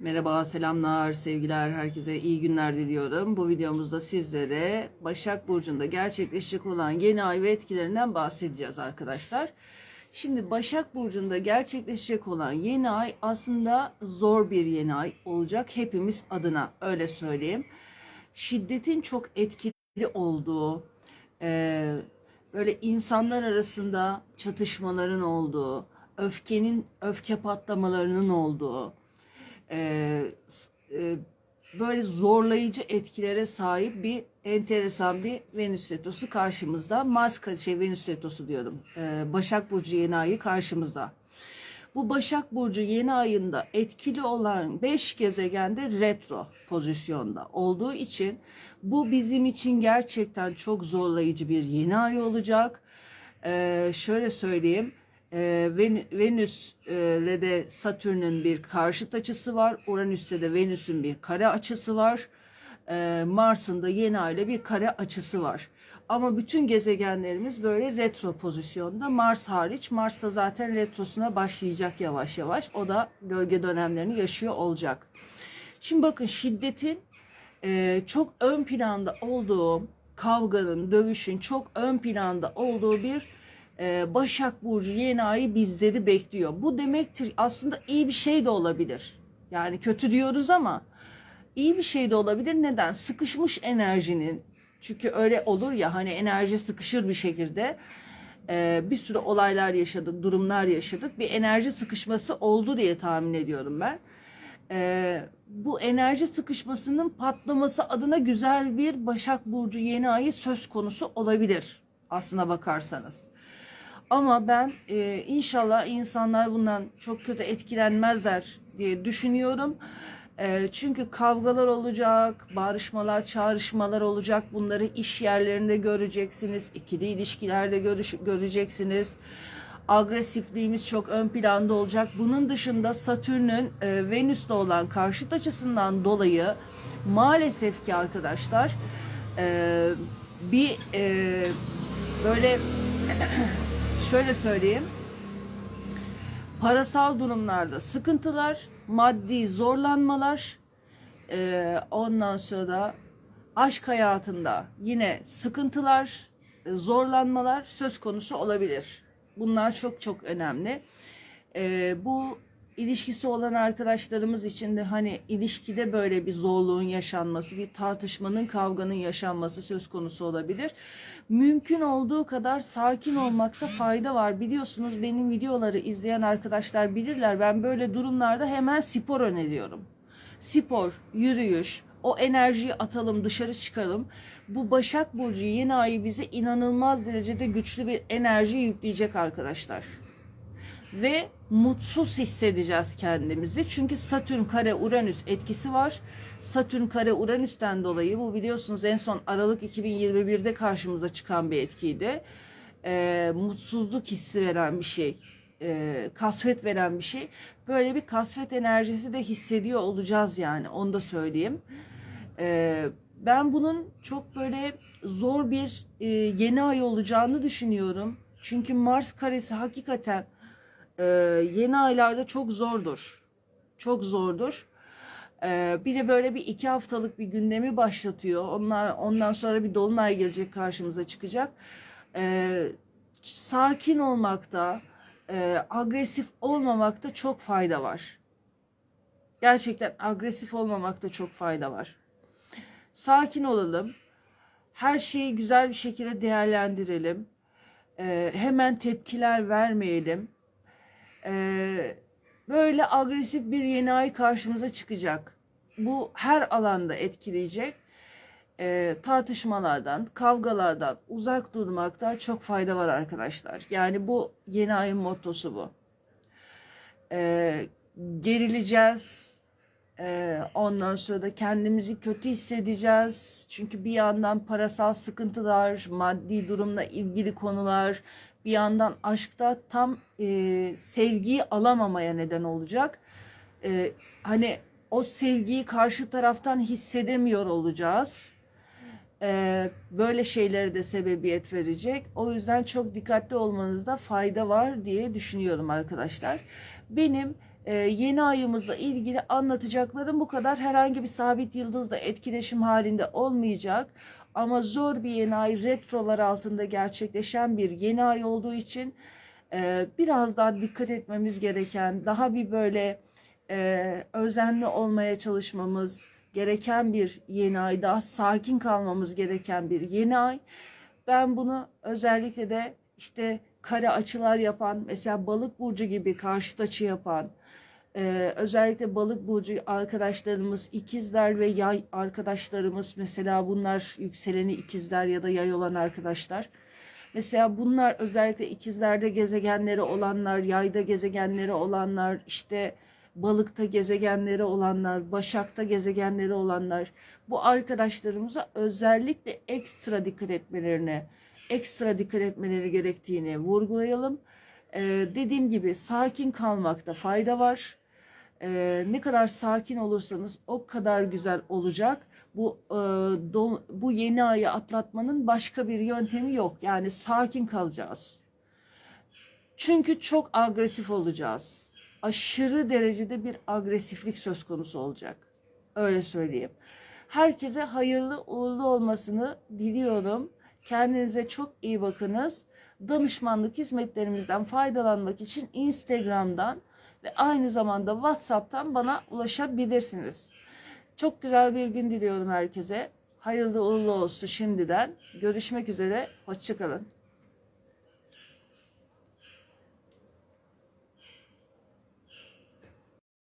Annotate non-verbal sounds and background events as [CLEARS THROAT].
Merhaba, selamlar, sevgiler, herkese iyi günler diliyorum. Bu videomuzda sizlere Başak Burcu'nda gerçekleşecek olan yeni ay ve etkilerinden bahsedeceğiz arkadaşlar. Şimdi Başak Burcu'nda gerçekleşecek olan yeni ay aslında zor bir yeni ay olacak hepimiz adına öyle söyleyeyim. Şiddetin çok etkili olduğu, e, böyle insanlar arasında çatışmaların olduğu, öfkenin, öfke patlamalarının olduğu, e, e, böyle zorlayıcı etkilere sahip bir enteresan bir Venüs retrosu karşımızda. Mars şey Venüs retrosu diyorum. E, Başak Burcu yeni ayı karşımızda. Bu Başak Burcu yeni ayında etkili olan 5 gezegende retro pozisyonda olduğu için bu bizim için gerçekten çok zorlayıcı bir yeni ay olacak. Ee, şöyle söyleyeyim. E, de Satürn'ün bir karşıt açısı var. Uranüs'te de Venüs'ün bir kare açısı var. Ee, Mars'ın da yeni ay bir kare açısı var. Ama bütün gezegenlerimiz böyle retro pozisyonda. Mars hariç. Mars da zaten retrosuna başlayacak yavaş yavaş. O da gölge dönemlerini yaşıyor olacak. Şimdi bakın şiddetin e, çok ön planda olduğu, kavganın, dövüşün çok ön planda olduğu bir e, Başak Burcu yeni ayı bizleri bekliyor. Bu demektir aslında iyi bir şey de olabilir. Yani kötü diyoruz ama iyi bir şey de olabilir. Neden? Sıkışmış enerjinin çünkü öyle olur ya hani enerji sıkışır bir şekilde e, bir sürü olaylar yaşadık, durumlar yaşadık. Bir enerji sıkışması oldu diye tahmin ediyorum ben. E, bu enerji sıkışmasının patlaması adına güzel bir Başak Burcu yeni ayı söz konusu olabilir aslına bakarsanız. Ama ben e, inşallah insanlar bundan çok kötü etkilenmezler diye düşünüyorum. E, çünkü kavgalar olacak, barışmalar, çağrışmalar olacak. Bunları iş yerlerinde göreceksiniz, ikili ilişkilerde görüş, göreceksiniz. Agresifliğimiz çok ön planda olacak. Bunun dışında Satürn'ün e, Venüs'le olan karşıt açısından dolayı maalesef ki arkadaşlar e, bir e, böyle [CLEARS THROAT] şöyle söyleyeyim. Parasal durumlarda sıkıntılar, maddi zorlanmalar, eee, ondan sonra da aşk hayatında yine sıkıntılar, e, zorlanmalar söz konusu olabilir. Bunlar çok çok önemli. Eee, bu ilişkisi olan arkadaşlarımız için de hani ilişkide böyle bir zorluğun yaşanması, bir tartışmanın, kavganın yaşanması söz konusu olabilir. Mümkün olduğu kadar sakin olmakta fayda var. Biliyorsunuz benim videoları izleyen arkadaşlar bilirler. Ben böyle durumlarda hemen spor öneriyorum. Spor, yürüyüş, o enerjiyi atalım, dışarı çıkalım. Bu Başak Burcu yeni ayı bize inanılmaz derecede güçlü bir enerji yükleyecek arkadaşlar ve mutsuz hissedeceğiz kendimizi. Çünkü Satürn kare Uranüs etkisi var. Satürn kare Uranüs'ten dolayı bu biliyorsunuz en son Aralık 2021'de karşımıza çıkan bir etkiydi. Ee, mutsuzluk hissi veren bir şey. Ee, kasvet veren bir şey. Böyle bir kasvet enerjisi de hissediyor olacağız yani onu da söyleyeyim. Ee, ben bunun çok böyle zor bir e, yeni ay olacağını düşünüyorum. Çünkü Mars karesi hakikaten ee, yeni aylarda çok zordur. Çok zordur. Ee, bir de böyle bir iki haftalık bir gündemi başlatıyor. Onlar, ondan sonra bir dolunay gelecek karşımıza çıkacak. Ee, sakin olmakta, e, agresif olmamakta çok fayda var. Gerçekten agresif olmamakta çok fayda var. Sakin olalım. Her şeyi güzel bir şekilde değerlendirelim. Ee, hemen tepkiler vermeyelim. Ee, böyle agresif bir yeni ay karşımıza çıkacak. Bu her alanda etkileyecek. Ee, tartışmalardan, kavgalardan uzak durmakta çok fayda var arkadaşlar. Yani bu yeni ayın mottosu bu. Ee, gerileceğiz. Ee, ondan sonra da kendimizi kötü hissedeceğiz. Çünkü bir yandan parasal sıkıntılar, maddi durumla ilgili konular, bir yandan aşkta tam e, sevgiyi alamamaya neden olacak. E, hani o sevgiyi karşı taraftan hissedemiyor olacağız. E, böyle şeylere de sebebiyet verecek. O yüzden çok dikkatli olmanızda fayda var diye düşünüyorum arkadaşlar. Benim Ee, yeni ayımızla ilgili anlatacaklarım bu kadar. Herhangi bir sabit yıldızla etkileşim halinde olmayacak. Ama zor bir yeni ay retrolar altında gerçekleşen bir yeni ay olduğu için e, biraz daha dikkat etmemiz gereken, daha bir böyle e, özenli olmaya çalışmamız gereken bir yeni ay, daha sakin kalmamız gereken bir yeni ay. Ben bunu özellikle de işte kare açılar yapan, mesela balık burcu gibi karşıt açı yapan, ee, özellikle balık burcu arkadaşlarımız, ikizler ve yay arkadaşlarımız mesela bunlar yükseleni ikizler ya da yay olan arkadaşlar. Mesela bunlar özellikle ikizlerde gezegenleri olanlar, yayda gezegenleri olanlar, işte balıkta gezegenleri olanlar, başakta gezegenleri olanlar bu arkadaşlarımıza özellikle ekstra dikkat etmelerini, ekstra dikkat etmeleri gerektiğini vurgulayalım. Ee, dediğim gibi sakin kalmakta fayda var. Ee, ne kadar sakin olursanız o kadar güzel olacak. Bu e, dol- bu yeni ayı atlatmanın başka bir yöntemi yok. Yani sakin kalacağız. Çünkü çok agresif olacağız. Aşırı derecede bir agresiflik söz konusu olacak. Öyle söyleyeyim. Herkese hayırlı uğurlu olmasını diliyorum. Kendinize çok iyi bakınız. Danışmanlık hizmetlerimizden faydalanmak için Instagram'dan ve aynı zamanda WhatsApp'tan bana ulaşabilirsiniz. Çok güzel bir gün diliyorum herkese. Hayırlı uğurlu olsun şimdiden. Görüşmek üzere. Hoşçakalın.